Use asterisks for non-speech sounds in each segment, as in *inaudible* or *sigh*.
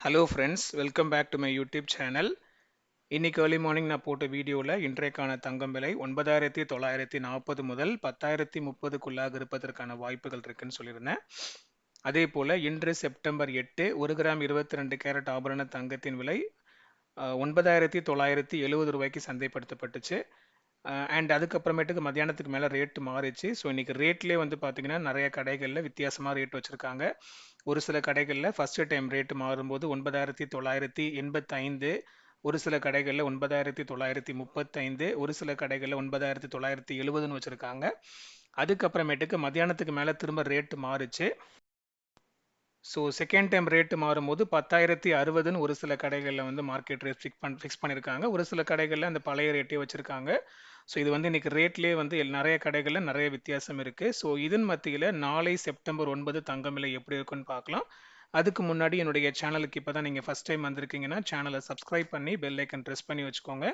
Hello friends welcome back to my YouTube channel இன்னைக்கு early morning நான் போட்ட வீடியோவில் இன்றைக்கான தங்கம் விலை ஒன்பதாயிரத்தி தொள்ளாயிரத்தி நாற்பது முதல் பத்தாயிரத்தி முப்பதுக்குள்ளாக இருப்பதற்கான வாய்ப்புகள் இருக்குன்னு சொல்லியிருந்தேன். அதே போல் இன்று செப்டம்பர் எட்டு ஒரு கிராம் இருபத்தி ரெண்டு கேரட் ஆபரண தங்கத்தின் விலை ஒன்பதாயிரத்தி தொள்ளாயிரத்தி எழுபது ரூபாய்க்கு சந்தைப்படுத்தப்பட்டுச்சு. அண்ட் அதுக்கப்புறமேட்டுக்கு மத்தியானத்துக்கு மேலே ரேட் மாறிச்சு ஸோ இன்றைக்கி ரேட்லேயே வந்து பார்த்தீங்கன்னா நிறைய கடைகளில் வித்தியாசமாக ரேட் வச்சுருக்காங்க. ஒரு சில கடைகளில் ஃபஸ்ட்டு டைம் ரேட் மாறும்போது ஒன்பதாயிரத்தி தொள்ளாயிரத்தி எண்பத்தைந்து ஒரு சில கடைகளில் ஒன்பதாயிரத்தி தொள்ளாயிரத்தி முப்பத்தைந்து ஒரு சில கடைகளில் ஒன்பதாயிரத்தி தொள்ளாயிரத்தி எழுபதுன்னு வச்சுருக்காங்க. அதுக்கப்புறமேட்டுக்கு மத்தியானத்துக்கு மேலே திரும்ப ரேட்டு மாறுச்சு. ஸோ செகண்ட் டைம் ரேட்டு மாறும்போது பத்தாயிரத்தி அறுபதுன்னு ஒரு சில கடைகளில் வந்து மார்க்கெட் ரேட் ஃபிக்ஸ் பண் ஃபிக்ஸ் பண்ணியிருக்காங்க ஒரு சில கடைகளில் அந்த பழைய ரேட்டே வச்சுருக்காங்க. ஸோ இது வந்து இன்றைக்கி ரேட்லேயே வந்து எல்- நிறைய கடைகளில் நிறைய வித்தியாசம் இருக்குது ஸோ இதன் மத்தியில் நாளை செப்டம்பர் ஒன்பது தங்கம் விலை எப்படி இருக்குன்னு பார்க்கலாம். அதுக்கு முன்னாடி என்னுடைய சேனலுக்கு இப்போ தான் நீங்கள் ஃபஸ்ட் டைம் வந்திருக்கீங்கன்னா சேனலை சப்ஸ்கிரைப் பண்ணி பெல் ஐக்கன் ப்ரெஸ் பண்ணி வச்சுக்கோங்க.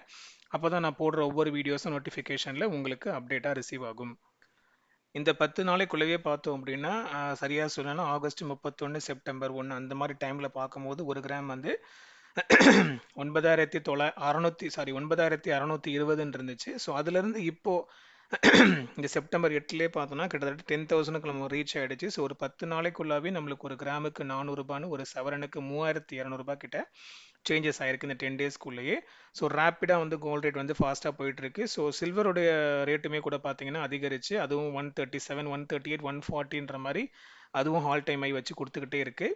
அப்போ தான் நான் போடுற ஒவ்வொரு வீடியோஸும் நோட்டிஃபிகேஷனில் உங்களுக்கு அப்டேட்டாக ரிசீவ் ஆகும். இந்த பத்து நாளைக்குள்ளவே பார்த்தோம் அப்படின்னா சரியாக சொல்லணும் ஆகஸ்ட் முப்பத்தொன்று செப்டம்பர் ஒன்று அந்த மாதிரி டைமில் பார்க்கும்போது ஒரு கிராம் வந்து *clears throat* ஒன்பதாயிரத்தி தொள்ளா அறநூற்றி சாரி ஒன்பதாயிரத்தி அறநூற்றி இருபதுன்னு இருந்துச்சு ஸோ அதுலேருந்து இப்போ *clears throat* இந்த செப்டம்பர் எட்டுலேயே பார்த்தோன்னா கிட்டத்தட்ட டென் தௌசண்ட்க்கு நம்ம ரீச் ஆகிடுச்சு ஸோ ஒரு பத்து நாளைக்குள்ளாவே நம்மளுக்கு ஒரு கிராமுக்கு நானூறுபான்னு ஒரு சவரனுக்கு மூவாயிரத்தி இரநூறுபா கிட்ட சேஞ்சஸ் ஆயிருக்கு இந்த டென் டேஸ்க்குள்ளேயே ஸோ ரேப்பிடாக வந்து கோல்ட் ரேட் வந்து ஃபாஸ்ட்டாக போயிட்டுருக்கு. ஸோ சில்வருடைய ரேட்டுமே கூட பார்த்தீங்கன்னா அதிகரிச்சு அதுவும் one thirty seven one thirty eight one ஃபார்ட்டின்ற மாதிரி அதுவும் ஹால் டைம் ஆகி வச்சு கொடுத்துக்கிட்டே இருக்கு.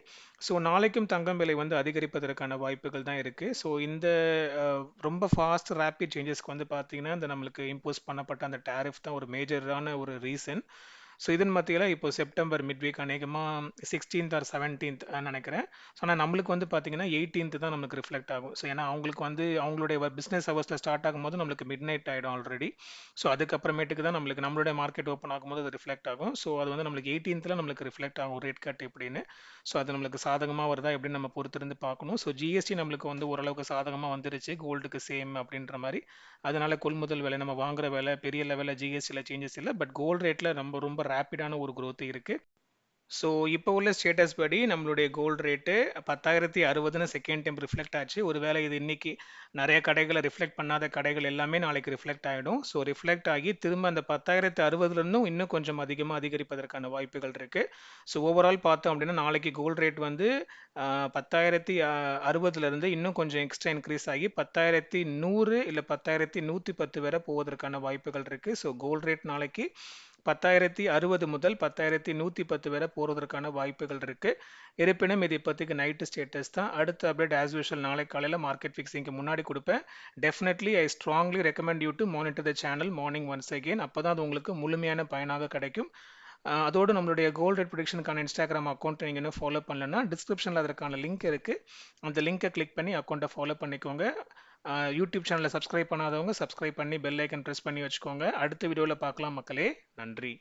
ஸோ நாளைக்கும் தங்கம் விலை வந்து அதிகரிப்பதற்கான வாய்ப்புகள் தான் இருக்கு. ஸோ இந்த ரொம்ப ஃபாஸ்ட் ரேப்பிட் சேஞ்சஸ்க்கு வந்து பார்த்தீங்கன்னா இந்த நம்மளுக்கு இம்போஸ் பண்ணப்பட்ட அந்த டேரிஃப் தான் ஒரு மேஜரான ஒரு ரீசன் ஸோ இதன் மத்தியில் இப்போ செப்டம்பர் மிட் வீக் அநேகமாக சிக்ஸ்டீன்த் ஆர் செவன்டீன்த் நினைக்கிறேன். ஸோ ஆனால் நம்மளுக்கு வந்து பார்த்தீங்கன்னா எயிட்டீன்த் தான் நமக்கு ரிஃப்ளெக்ட் ஆகும். ஸோ ஏன்னா அவங்களுக்கு வந்து அவங்களுடைய பிஸ்னஸ் ஹவர்ஸில் ஸ்டார்ட் ஆகும்போது நம்மளுக்கு மிட் நைட் ஆகிடும் ஆல்ரெடி ஸோ அதுக்கப்புறமேட்டுக்கு தான் நம்மளுக்கு நம்மளுடைய மார்க்கெட் ஓப்பன் ஆகும்போது அது ரிஃப்ளெக்ட் ஆகும். ஸோ அது வந்து நம்மளுக்கு எயிட்டீன்த்தில் நம்மளுக்கு ரிஃப்ளெக்ட் ஆகும் ரேட் கட் எப்படின்னு. ஸோ அது நம்மளுக்கு சாதகமாக வருதா எப்படின்னு நம்ம பொறுத்திருந்து பார்க்கணும். ஸோ ஜிஎஸ்டி நம்மளுக்கு வந்து ஓரளவுக்கு சாதகமாக வந்துருச்சு. கோல்டுக்கு சேம் அப்படின்ற மாதிரி. அதனால கொள்முதல் விலை நம்ம வாங்குற விலை பெரிய லெவலில் ஜிஎஸ்டியில் சேஞ்சஸ் இல்லை. பட் கோல்டு ரேட்டில் ரொம்ப ரொம்ப ரேப்பிடான ஒரு growth இருக்குது ஸோ இப்போ உள்ள ஸ்டேட்டஸ் படி நம்மளுடைய கோல்டு ரேட்டு பத்தாயிரத்தி அறுபதுன்னு செகண்ட் டைம் ரிஃப்ளெக்ட் ஆச்சு. ஒருவேளை இது இன்னைக்கு நிறைய கடைகளை ரிஃப்ளெக்ட் பண்ணாத கடைகள் எல்லாமே நாளைக்கு ரிஃப்ளெக்ட் ஆகிடும் ஸோ ரிஃப்ளெக்ட் ஆகி திரும்ப அந்த பத்தாயிரத்தி அறுபதுலேருந்தும் இன்னும் கொஞ்சம் அதிகமாக அதிகரிப்பதற்கான வாய்ப்புகள் இருக்குது ஸோ ஓவரால் பார்த்தோம் அப்படின்னா நாளைக்கு கோல்டு ரேட் வந்து பத்தாயிரத்தி அறுபதுலேருந்து இன்னும் கொஞ்சம் எக்ஸ்ட்ரா இன்க்ரீஸ் ஆகி பத்தாயிரத்தி நூறு இல்லை பத்தாயிரத்தி நூற்றி பத்து வரை போவதற்கான வாய்ப்புகள் இருக்குது ஸோ கோல்டு ரேட் நாளைக்கு பத்தாயிரத்தி அறுபது முதல் பத்தாயிரத்தி நூற்றி பத்து வரை போகிறதுக்கான வாய்ப்புகள் இருக்குது இருப்பினும் இது இப்போதைக்கு நைட்டு ஸ்டேட்டஸ் தான். அடுத்த அப்டேட் ஆஸ் யூஷுவல் நாளை காலையில் மார்க்கெட் ஃபிக்ஸிங்க்கு முன்னாடி கொடுப்பேன். Definitely I strongly recommend you to monitor the channel morning once again அப்போ தான் அது உங்களுக்கு முழுமையான பயனாக கிடைக்கும். அதோடு நம்மளுடைய கோல்ட் ரேட் ப்ரொடிக்ஷனுக்கான இன்ஸ்டாகிராம் அக்கௌண்ட் நீங்கள் இன்னும் ஃபாலோ பண்ணலன்னா டிஸ்கிரிப்ஷனில் அதற்கான லிங்க் இருக்குது அந்த லிங்கை கிளிக் பண்ணி அக்கௌண்ட்டை ஃபாலோ பண்ணிக்கோங்க. யூடியூப் சேனலை சப்ஸ்கிரைப் பண்ணாதவங்க சப்ஸ்கிரைப் பண்ணி பெல் ஐக்கன் ப்ரெஸ் பண்ணி வச்சுக்கோங்க. அடுத்த வீடியோவில் பார்க்கலாம் மக்களே. நன்றி.